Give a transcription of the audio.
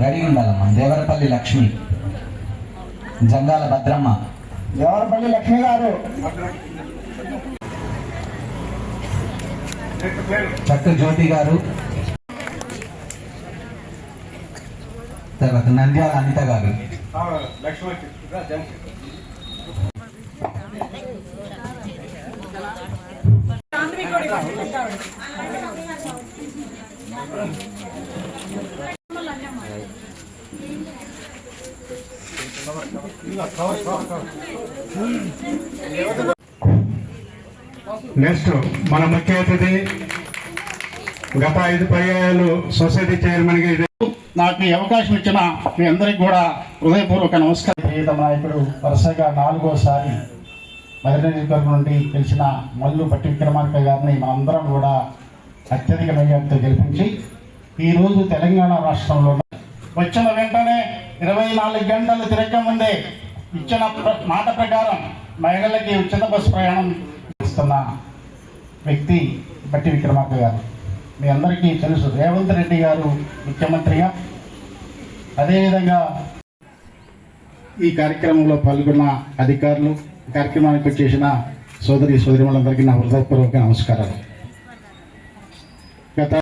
Ready ఉండాలమ్మా దేవరపల్లి లక్ష్మి. జంగాల భద్రమ్మ. దేవరపల్లి లక్ష్మి గారు. చట్టు జ్యోతి గారు. తర్వాత నంద్యాల అనిత గారు. నెక్స్ట్ మన ముఖ్య అతిథి గత ఐదు పర్యాయాలు సొసైటీ చైర్మన్గా నాకు ఈ అవకాశం ఇచ్చిన మీ అందరికి కూడా హృదయపూర్వక నమస్కారం. ప్రియతమ నాయకుడు వరుసగా నాలుగోసారి మధుర నియోజకవర్గం నుండి గెలిచిన మల్లు పట్టి విక్రమార్క గారిని మనందరం కూడా అత్యధిక మెజార్టీతో గెలిపించి ఈరోజు తెలంగాణ రాష్ట్రంలో వచ్చిన వెంటనే ఇరవై నాలుగు గంటలు తిరగకముందే ఇచ్చిన మాట ప్రకారం మహిళలకి ఉచిత బస్సు ప్రయాణం ఇస్తున్న వ్యక్తి బట్టి విక్రమార్క గారు. మీ అందరికీ తెలుసు రేవంత్ రెడ్డి గారు ముఖ్యమంత్రిగా. అదేవిధంగా ఈ కార్యక్రమంలో పాల్గొన్న అధికారులు కార్యక్రమానికి వచ్చేసిన సోదరి సోదరిమలందరికీ నా హృదయపూర్వక నమస్కారాలు. గత